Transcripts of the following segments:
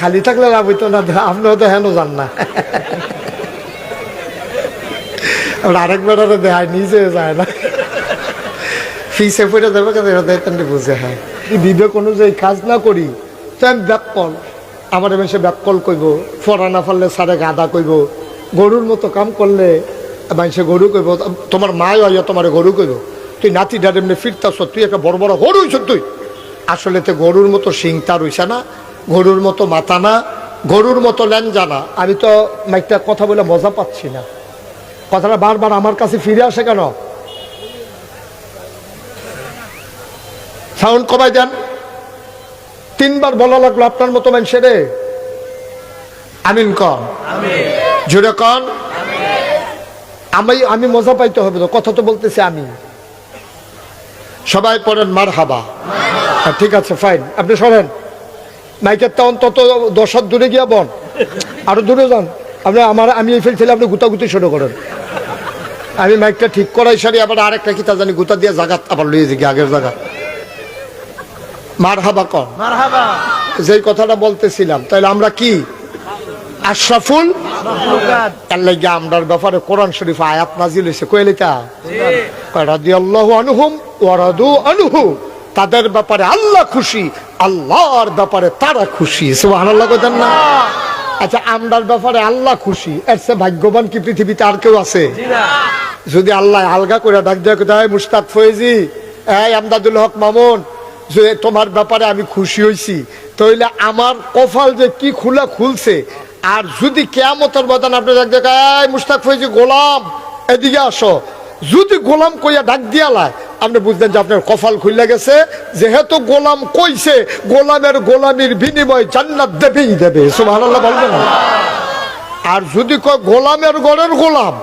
খালি থাকলে লাভ হইতো না আপনিও তো হেন যান না। আর আরেক বেড়ারে দেখায় নিজে যায় না। ফিসে পড়ে দেবে কেন বুঝে হ্যাঁ। বিবেক অনুযায়ী কাজ না করি, তো আমি ব্যাককল আমার এমন সে ব্যাককল কইব ফরা না ফারলে সারে গাদা কইব। গরুর মতো কাম করলে মানুষে গরু কইব তোমার মায় হয় তোমার গরু কইব। তুই নাতি ডার এমনি ফিরতাস তুই একটা বড় বড় গরু হইছ তুই। আসলে তো গরুর মতো শিং তার হইছে না গরুর মতো মাথা না গরুর মতো ল্যাঞ্জা না। আমি তো মাইকটা কথা বলে মজা পাচ্ছি না। কথাটা বারবার আমার কাছে ফিরে আসে কেন? সাউন্ড কমাই দেন। তিনবার বলা লাগল আপনার মতো মানুষের। আমিন কন। জুড়ে কন। আমি আমি মজা পাইতে হবে তো কথা তো বলতেছি আমি। সবাই পড়েন মার হাবা হ্যাঁ, ঠিক আছে ফাইন আপনি সরেন। মাইকের তা অন্তত দশ হাত দূরে গিয়া বন। আরও দূরে যান। আপনি আমার আমি এই ফেলছিলাম আপনি গুতাগুতি শুরু করেন। আমি মাইকটা ঠিক করাই সারি আবার আরেকটা কি তা জানি গুতা দিয়ে জাগাত আবার লইয়ে দিকে আগের জায়গা মার হাবা কন যেই কথাটা বলতেছিলাম তাহলে আমরা কি? আশরাফুল তার লাগে আমরার ব্যাপারে কোরআন শরীফ আয়াত নাজিল হয়েছে। আনহুম ওয়া রাদু তাদের ব্যাপারে আল্লাহ খুশি, আল্লাহর ব্যাপারে তারা খুশি। কইতেন না? আচ্ছা আমরার ব্যাপারে আল্লাহ খুশি, এর চেয়ে ভাগ্যবান কি পৃথিবীতে আর কেউ আছে? যদি আল্লাহ আলগা করে ডাক দেয় কোথায় মুস্তাক ফয়েজি, এই আমদাদুল হক মামুন, যে তোমার ব্যাপারে আমি খুশি হয়েছি তাইলে আমার কপাল যে কি খুলা খুলছে আর যদি কেয়ামতের বদান আপনি ডাক দেখ মুস্তাক ফয়েজি গোলাম, এদিকে আসো। যদি গোলাম কইয়া ডাক দিয়ালায় আপনি বুঝলেন যে আপনার কফাল খুলে গেছে। যেহেতু গোলাম কইছে, গোলামের গোলামির বিনিময় জান্নাত দেবেই দেবে। সুবহানাল্লাহ বলবেন আর যদি কয় গোলামের গড়ের গোলাম,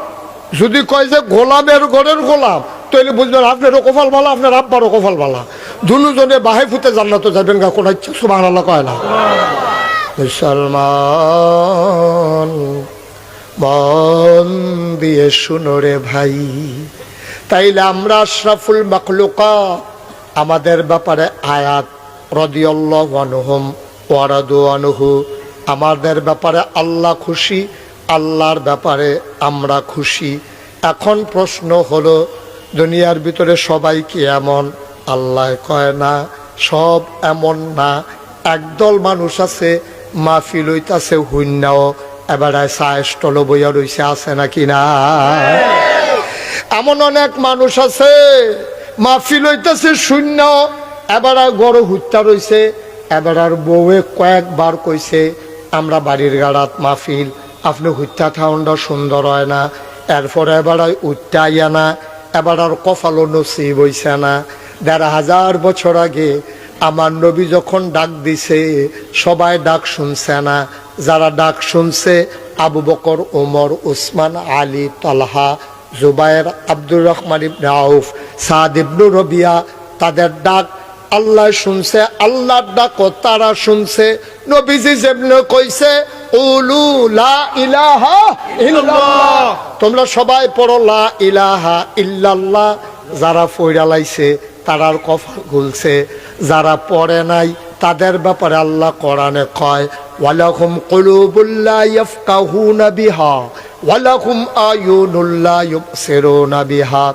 যদি কয় যে গোলামের গড়ের গোলাম, তাহলে বুঝবেন আপনারও কফাল বালা আপনার আব্বারও কফাল বালা দুজনে বাহে ফুতে জান্নাত যাবেন গা, কোনো ইচ্ছা সুবাহ আল্লাহ কয় না? মুসলমান, মন দিয়ে শুনো রে ভাই। তাইলে আমরা আশরাফুল মাকলুকা আমাদের ব্যাপারে আয়াত রদিয়াল্লাহ আনহুম ওয়ারাদু আমাদের ব্যাপারে আল্লাহ খুশি, আল্লাহর ব্যাপারে আমরা খুশি। এখন প্রশ্ন হলো, দুনিয়ার ভিতরে সবাই কি এমন? আল্লাহ কয় না, সব এমন না। একদল মানুষ আছে মাহফিল হইতাছে হুন্যাও এবারে সায়স্টল বইয়া রইছে, আছে নাকি না? এমন অনেক মানুষ আছে মাহফিল হইতেছে শূন্য এবার আর গড় হুত্যা রইছে, এবার আর বউয়ে কয়েকবার কইছে, আমরা বাড়ির গাড়াত মাহফিল আপনি হুত্যা ঠাউন্ডা সুন্দর হয় না। এরপরে এবার উঠতে না, এবার আর কফালো নসিব হইছে না। দেড় হাজার বছর আগে আমার নবী যখন ডাক দিছে, সবাই ডাক শুনছে না। যারা ডাক শুনছে, আবু বকর ওমর উসমান, আলী, তালহা জুবায়ের আব্দুর রহমান ইবনে আউফ, সাদ ইবনু রবিয়া, তাদের ডাক আল্লাহ শুনছে, আল্লাহর ডাকও তারা শুনছে। নবীজি যেমন কইছে লা ইলাহা তোমরা সবাই পড়ো লা ইলাহা ইল্লাল্লাহ। যারা ফইরা লাইছে, তারার কফা খুলছে। যারা পড়ে নাই তাদের ব্যাপারে আল্লাহ কোরআনে কয় ওয়ালাহুম কুলুবুল্লা ইয়াফকাহুনা বিহা ওয়ালাহুম আয়ুনুল্লা ইউবসিরুনা বিহা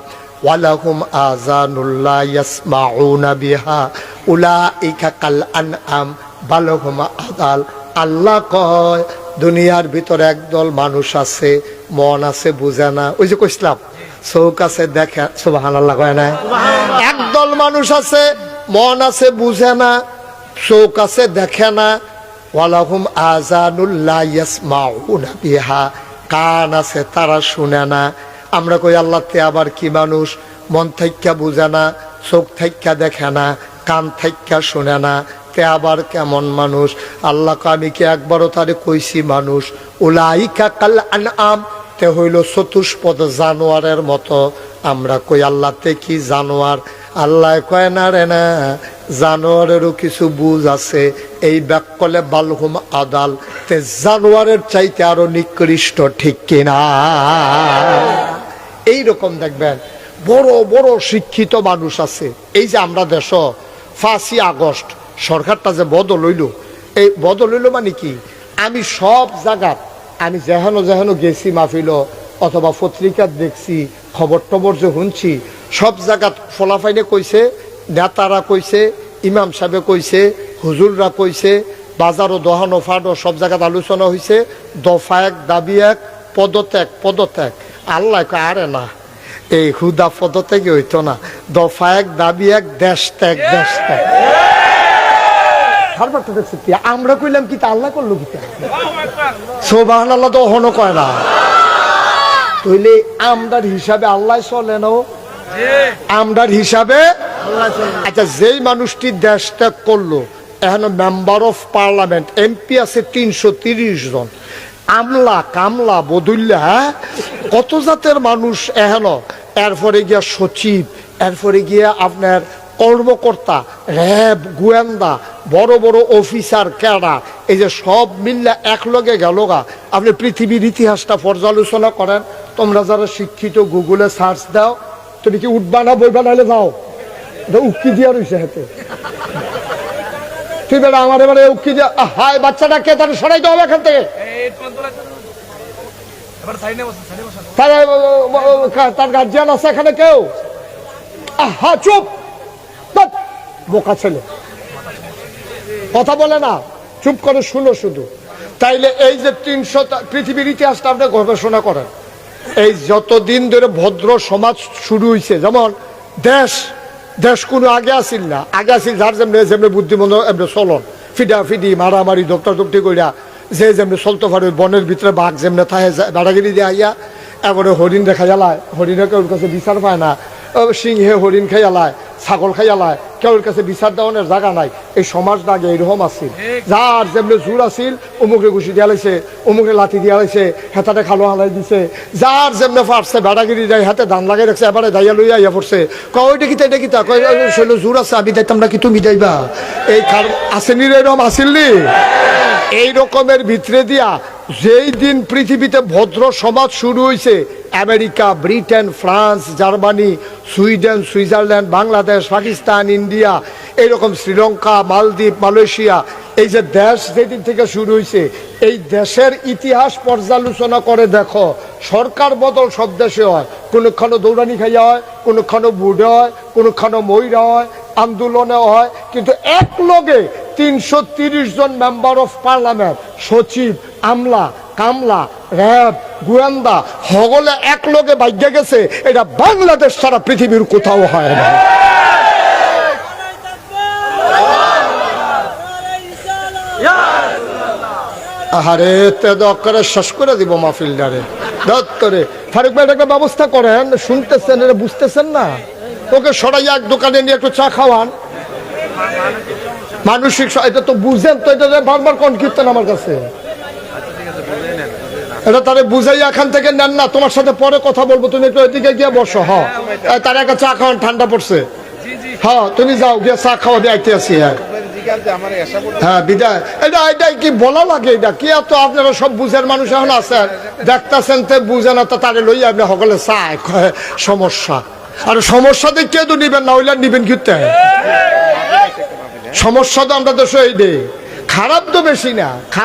ওয়ালাহুম আযানুল্লা ইয়াসমাউনা বিহা উলাইকা কাল আনআম বালহুম আদাল আল্লাহ কয় দুনিয়ার ভিতরে একদল মানুষ আছে মন আছে বুঝে না। ওই যে কইসলাম চৌক আছে দেখে সুবহানাল্লাহ কয় না একদল মানুষ আছে মন আছে বুঝে না, চোখ আছে দেখে না। ওয়ালাহুম আজানুল্লাহ বিহা, কান আছে তারা শুনে না। আমরা কই, আল্লাহ তে আবার কি মানুষ? মন থাইকা বুঝে না, চোখ থাইকা দেখে না, কান থাইকা শুনে না। তে আবার কেমন মানুষ? আল্লাহ আমি কি একবারও তারে কইছি মানুষ? উলাইকা কাল আনআম, তে হইল চতুষ্পদ জানোয়ারের মতো। আমরা কই, আল্লাহ তে কি জানোয়ার? আল্লাহ কয় না রে না, জানোয়ারেরও কিছু বুঝ আছে। এই ব্যাকলে বালহুম আদাল, তে জানোয়ারের চাইতে আরও নিকৃষ্ট, ঠিক কিনা এই রকম দেখবেন, বড় বড় শিক্ষিত মানুষ আছে। এই যে আমরা দেশ, ফাঁসি আগস্ট, সরকারটা যে বদল হইল, এই বদল হইল মানে কি? আমি সব জায়গাত, আমি যেহেন যেহেন গেছি মাহফিল, অথবা পত্রিকাত দেখছি, খবর টবর যে শুনছি সব জায়গাত ফলাফাইনে কইছে, নেতারা কইছে, ইমাম সাহেবে কইছে, হুজুররা কইছে বাজারও দহানো ফাটও সব জায়গাত আলোচনা হয়েছে দফা এক, দাবি এক, পদত্যাগ পদত্যাগ। আল্লাহ আরে না, এই হুদা পদত্যাগে হইতো না। দফা এক, দাবি এক, দেশ ত্যাগ দেশ ত্যাগ। হারবারটা দেখছি কি, আমরা কইলাম কি আল্লাহ করল কি সোবাহান আল্লাহ তো অহনো কয় না। তইলে আমদার হিসাবে আল্লাহ চলে না আমদার হিসাবে আচ্ছা যেই মানুষটি দেশ ত্যাগ করল, এখন মেম্বার অফ পার্লামেন্ট এমপি আছে তিনশো তিরিশ জন। আমলা, কামলা, বদুল্লা হ্যাঁ? কত জাতের মানুষ এহেন এরপরে গিয়া সচিব, এরপরে গিয়া আপনার কর্মকর্তা, র্যাব, গোয়েন্দা, বড় বড় অফিসার, ক্যাডার, এই যে সব মিললে একলগে গেল গা। আপনি পৃথিবীর ইতিহাসটা পর্যালোচনা করেন। তোমরা যারা শিক্ষিত, গুগলে সার্চ দাও। তুমি কি উঠবা না বইবা নাহলে যাও। এটা উক্তি দিয়া রয়েছে হাতে। তুই বেটা আমার এবারে উক্তি দিয়া হায় বাচ্চাটাকে তার সরাইতে হবে এখান থেকে? তার গার্জিয়ান আছে এখানে কেউ? আহা, চুপ! বোকা ছেলে। কথা বলে না, চুপ করে শুনো শুধু। তাইলে এই যে তিনশো পৃথিবীর ইতিহাসটা আপনি গবেষণা করেন। এই যতদিন ধরে ভদ্র সমাজ শুরু হয়েছে যেমন দেশ দেশ কোনো আগে আসিল না। আগে আসিল যার যেমনি যেমনি বুদ্ধিমন্দ এমনি চলন। ফিডা ফিডি মারামারি দপ্তর দপ্তি করিয়া যে যেমনি চলতে পারে বনের ভিতরে বাঘ যেমনি থাকে বেড়াগিরি দিয়ে আইয়া এবারে হরিণ দেখা জ্বালায়। হরিণের কাছে বিচার পায় না। সিংহে হরিণ খাই আলায় ছাগল খাই আলায় কেউর কাছে বিচার দেওয়ানোর জায়গা নাই। এই সমাজটা আগে এরকম আছিল। যার যেমনি জোর আছিল অমুকে ঘুষি দিয়া লাইছে অমুকে লাঠি দিয়া লাইছে, হেতাতে খালো হালাই দিছে। যার যেমনি পারছে বেড়াগিরি যায় হাতে ধান লাগাই রাখছে, এবারে দাইয়া লইয়া ইয়া পড়ছে। কয় ওইটা কি এটা কি তা, কয় শৈল জোর আছে, আমি দাইতাম না কি তুমি দাইবা এই কার আসেনি এরকম আসিলনি এই রকমের ভিতরে দিয়া যেই দিন পৃথিবীতে ভদ্র সমাজ শুরু হয়েছে America, Britain, France, Germany, Sweden, Switzerland, Bangladesh, Pakistan, India, এইরকম শ্রীলঙ্কা, মালদ্বীপ, মালয়েশিয়া, এই যে দেশ যেদিন থেকে শুরু হয়েছে এই দেশের ইতিহাস পর্যালোচনা করে দেখো, সরকার বদল সব দেশে হয়। কোনোক্ষণও দৌড়ানি খাইয়া হয় কোনোক্ষণও বুড়ে হয় কোনোক্ষণও ময়রা হয় আন্দোলনে হয়, কিন্তু এক লগে তিনশো জন মেম্বার অফ পার্লামেন্ট সচিব, আমলা, কামলা, র্যাব, গোয়েন্দা হগলে এক লগে বাইকে গেছে, এটা বাংলাদেশ ছাড়া পৃথিবীর কোথাও হয় না। আহারে, তে দক্করে শেষ করে দিব মাহফিলটারে দত্তরে ফারুক ভাই, একটা ব্যবস্থা করেন, শুনতেছেন, এটা বুঝতেছেন না? ওকে সরাই এক দোকানে নিয়ে একটু চা খাওয়ান। মানসিক এটা তো বুঝেন তো, এটা বারবার কোন কীর্তন আমার কাছে? এটা তারে বুঝাই এখান থেকে নেন না, তোমার সাথে পরে কথা বলব, তুমি একটু এদিকে গিয়ে বসো, হ। তার একটা চা খাওয়ান, ঠান্ডা পড়ছে। হ্যাঁ তুমি যাও, গিয়ে চা খাওয়া দিয়ে আইতে আসি হ্যাঁ। হ্যাঁ বিদায়। এটা এটা কি বলা লাগে এটা? কি এত আপনারা সব বুঝের মানুষ এখন আছেন? দেখতেছেন তো বুঝে না, তো তারে লইয়া আপনি সকলে কয় সমস্যা। আর সমস্যা দেখে তো নিবেন না, হইলে নিবেন কিতে সমস্যা তো আমরা তো সই দে খারাপ তো বেশি না। খারাপ